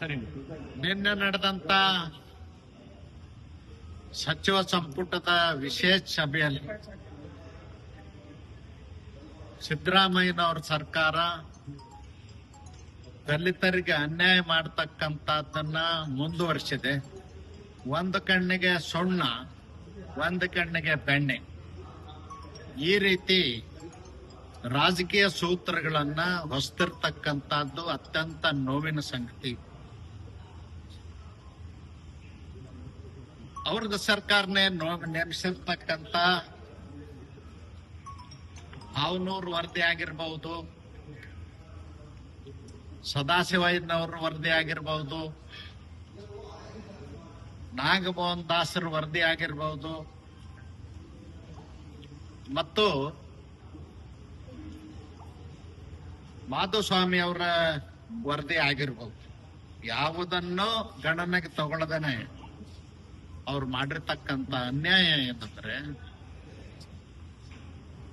ಸರಿ. ನಿನ್ನೆ ನಡೆದಂತ ಸಚಿವ ಸಂಪುಟದ ವಿಶೇಷ ಸಭೆಯಲ್ಲಿ ಸಿದ್ದರಾಮಯ್ಯನವ್ರ ಸರ್ಕಾರ ದಲಿತರಿಗೆ ಅನ್ಯಾಯ ಮಾಡ್ತಕ್ಕಂಥದ್ದನ್ನ ಮುಂದುವರಿಸಿದೆ. ಒಂದು ಕಣ್ಣಿಗೆ ಸುಣ್ಣ, ಒಂದು ಕಣ್ಣಿಗೆ ಬೆಣ್ಣೆ. ಈ ರೀತಿ ರಾಜಕೀಯ ಸೂತ್ರಗಳನ್ನ ಹೊಸ್ತಿರ್ತಕ್ಕಂಥದ್ದು ಅತ್ಯಂತ ನೋವಿನ ಸಂಗತಿ. ಅವ್ರದ್ದು ಸರ್ಕಾರನೇ ನೆನೆಸಿರ್ತಕ್ಕಂಥ ಹಾವನೂರು ವರದಿ ಆಗಿರ್ಬಹುದು ಸದಾಶಿವಯ್ಯನವ್ರ ವರದಿ ಆಗಿರ್ಬಹುದು ನಾಗಮೋಹನ್ ದಾಸರ ವರದಿ ಆಗಿರ್ಬಹುದು ಮತ್ತು ಮಾಧುಸ್ವಾಮಿ ಅವರ ವರದಿ ಆಗಿರ್ಬಹುದು ಯಾವುದನ್ನು ಗಣನೆಗೆ ತಗೊಳ್ಳದೇನೆ. ಅವ್ರು ಮಾಡಿರ್ತಕ್ಕಂತ ಅನ್ಯಾಯ ಏನಂದ್ರೆ